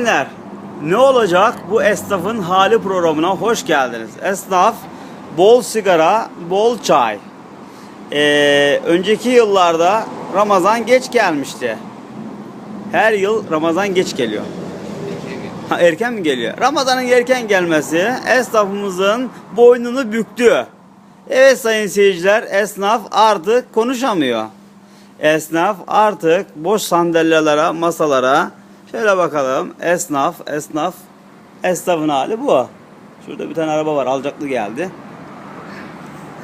günler. Ne olacak bu esnafın hali programına hoş geldiniz. Esnaf bol sigara, bol çay. Ee, önceki yıllarda Ramazan geç gelmişti. Her yıl Ramazan geç geliyor. Ha, erken mi geliyor? Ramazan'ın erken gelmesi esnafımızın boynunu büktü. Evet sayın seyirciler esnaf artık konuşamıyor. Esnaf artık boş sandalyelere, masalara şöyle bakalım. Esnaf, esnaf, esnafın hali bu. Şurada bir tane araba var. Alacaklı geldi.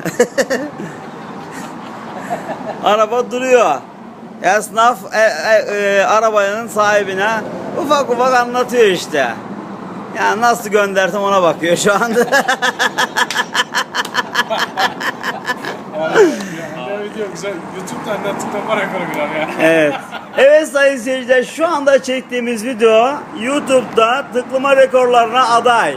araba duruyor. Esnaf e, e, e, arabanın sahibine ufak ufak anlatıyor işte. Yani nasıl göndersem ona bakıyor şu anda. Güzel. YouTube'da anlattıktan yukarı girer ya. Evet. Evet sayın seyirciler şu anda çektiğimiz video YouTube'da tıklama rekorlarına aday.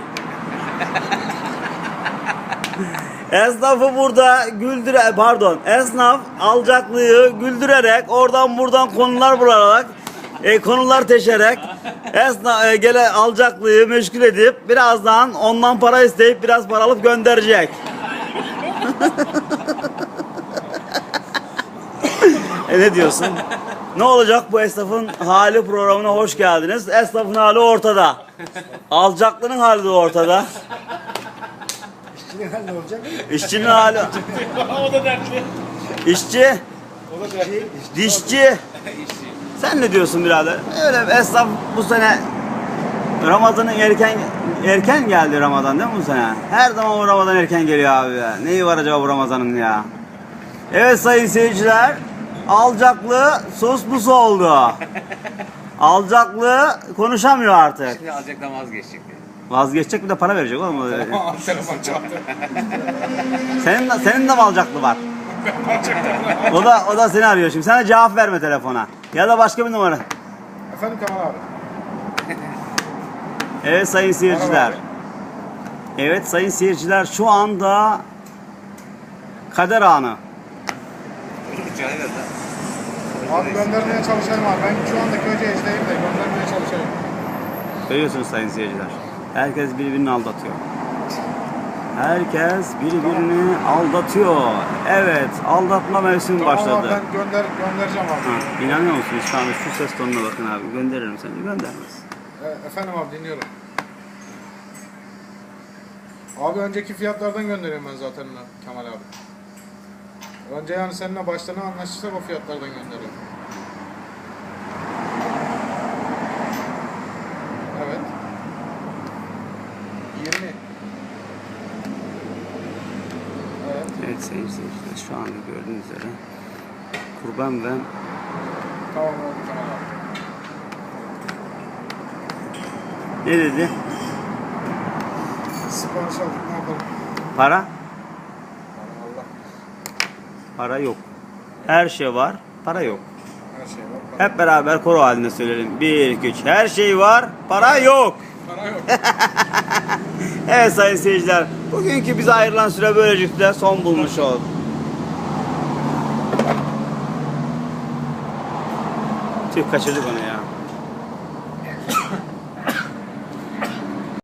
Esnafı burada güldüre pardon esnaf alacaklığı güldürerek oradan buradan konular bularak e, konular teşerek esnaf e, gele alacaklığı meşgul edip birazdan ondan para isteyip biraz para alıp gönderecek. E ne diyorsun? Ne olacak bu esnafın hali programına hoş geldiniz. Esnafın hali ortada. Alacaklının hali de ortada. İşçinin hali ne olacak? İşçinin hali. o da dertli. İşçi, O da dertli. dişçi. Sen ne diyorsun birader? Öyle esnaf bu sene Ramazan'ın erken erken geldi Ramazan değil mi bu sene? Her zaman bu Ramazan erken geliyor abi ya. Neyi var acaba bu Ramazan'ın ya? Evet sayın seyirciler. Alacaklı sus pus oldu. Alacaklı konuşamıyor artık. Şimdi alacaktan vazgeçecek. Vazgeçecek bir de para verecek oğlum. Telefon çaldı. Senin de, senin de mi alacaklı var? o da o da seni arıyor şimdi. Sana cevap verme telefona. Ya da başka bir numara. Efendim Kemal abi. Evet sayın seyirciler. Evet sayın seyirciler şu anda kader anı. Lan. Abi göndermeye çalışayım abi. Ben şu anda Köyceğiz'deyim de göndermeye çalışayım. Görüyorsunuz sayın seyirciler. Herkes birbirini aldatıyor. Herkes birbirini aldatıyor. Evet, aldatma mevsimi Tamam abi başladı. ben gönder, göndereceğim abi. Ha, inanıyor musunuz anda şu ses tonuna bakın abi. Gönderirim seni. Göndermez. E, efendim abi dinliyorum. Abi önceki fiyatlardan gönderiyorum ben zaten Kemal abi. Önce yani seninle baştan anlaşırsak o fiyatlardan gönderiyorum. Evet. 20. Evet. Evet sayın seyirciler şu anda gördüğünüz üzere kurban ve Tamam oldu abi. ne dedi? Sipariş aldık ne yapalım? Para? Para yok. Her şey var, para yok. Her şey var. Hep beraber koro halinde söyleyelim. Bir, iki, üç. Her şey var, para yok. Para yok. Evet sayın seyirciler, bugünkü bize ayrılan süre böylelikle son bulmuş oldu. Tüh kaçırdık onu ya.